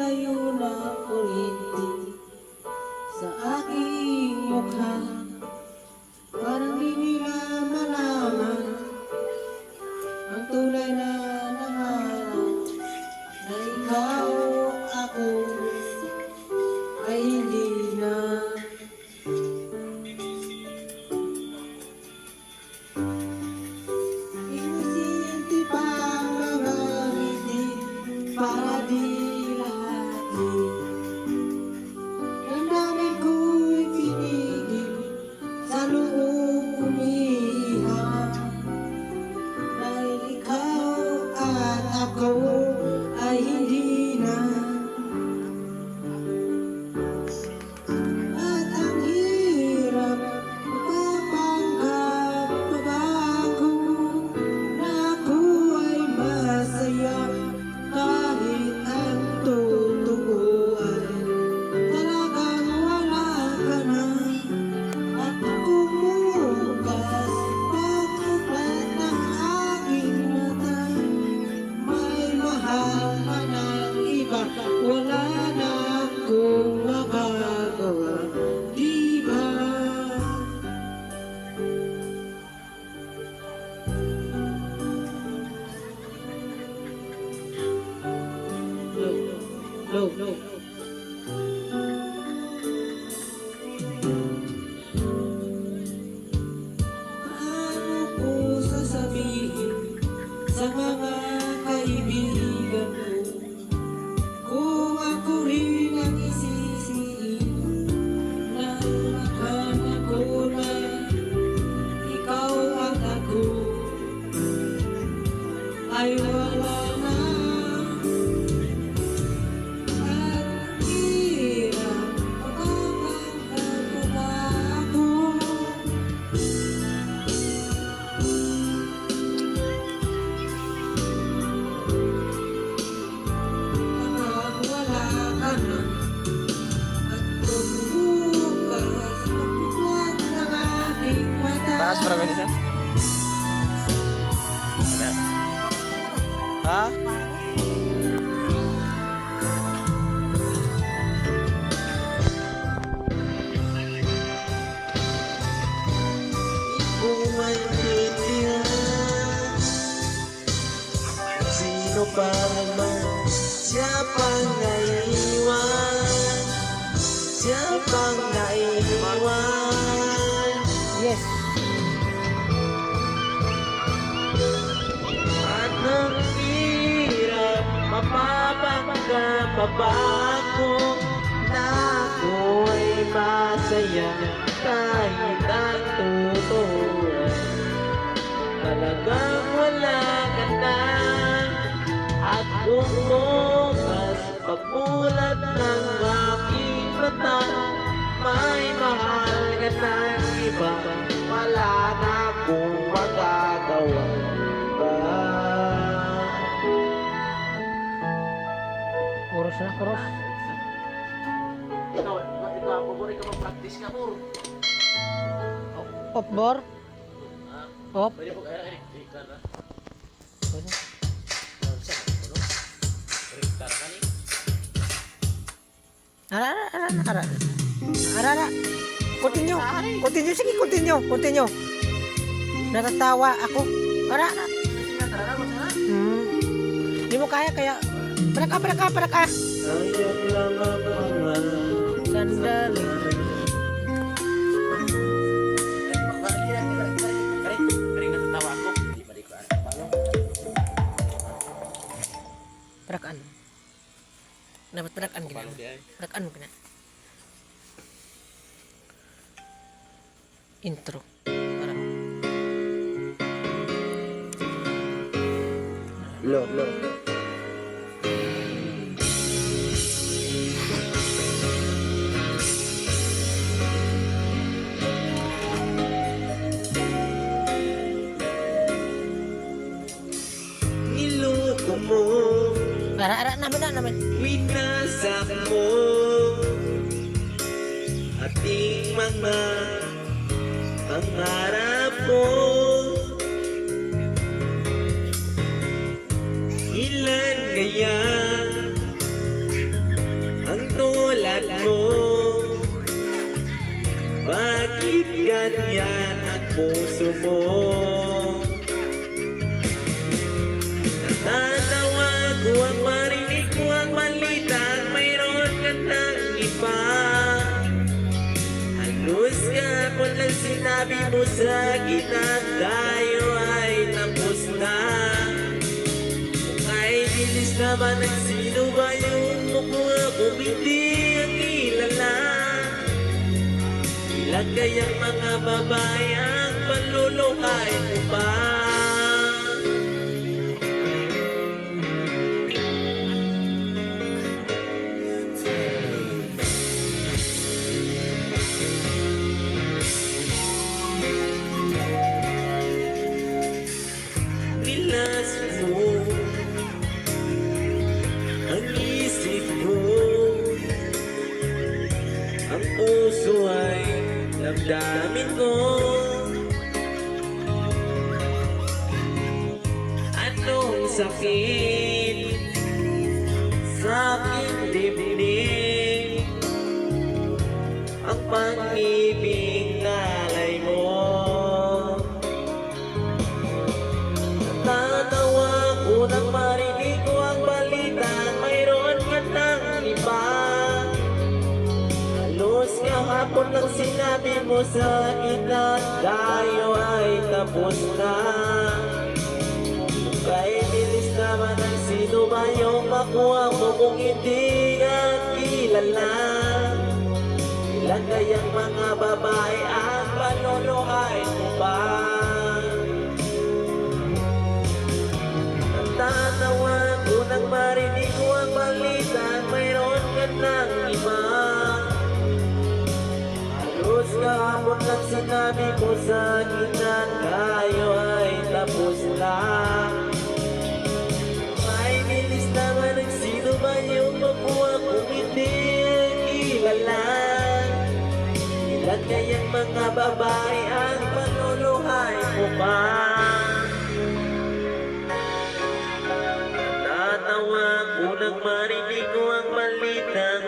Tayo na kuryente sa aking mukha. Parang di nila malaman Ang tunay na Low, low. Paano ko sasabihin sa mga kaibigan ko Kung ako rin ang isisiin Na akala ko na ikaw at Ha? Sino pa naman Siya pang naiwan pa ba ako Na ako ay masaya Kahit ang ay Talagang wala ka na At bumukas Pagmulat ng aking mata. May mahal ka ng iba Wala na Kuros. Ikaw, ikaw ang pabor, ikaw mag-practice ka, Pur. Op, bor. Op. Pwede po, na. Pwede. Ara, ara, ara, ara. Ara, ara. Continue. Continue, sige, continue. Continue. Natatawa ako. Ara, na, masana. Hmm. Hindi mo kaya, kaya... Parak ka, parak ka, parak ka. Sayang lang ang mga Sandali. Kering natatawa ako. Di ba di ko alam. Paano? Parakan. Dapat parakan gina. Paano di ay? Parakan mo gina. Intro. Para. Low, low. Ara, ara, namin na, namin. Winasak mo ating mga pangarap mo. Ilan kaya ang tulad mo? Bakit ganyan ang puso mo? Sinabi mo sa akin na tayo ay tapos na. Kung ay dilis naman ang sino ba yung mukha kung hindi ang kilala. Ilan kayang mga babae ang panluluhay mo pa Ang puso ay damdamin ko. Anong sakit kahapon lang sinabi mo sa akin na Tayo ay tapos na Kaya bilis naman ang sino ba yung makuha mo Kung hindi ka kilala Ilan kayang mga babae ang panuluhay mo ba? Sinabi ko sa akin na tayo ay tapos na May bilis naman ang sino ba yung makuha kung hindi kilala Ilan kayang mga babae ang panuluhay mo pa? Tatawa ko nang marinig ko ang balitang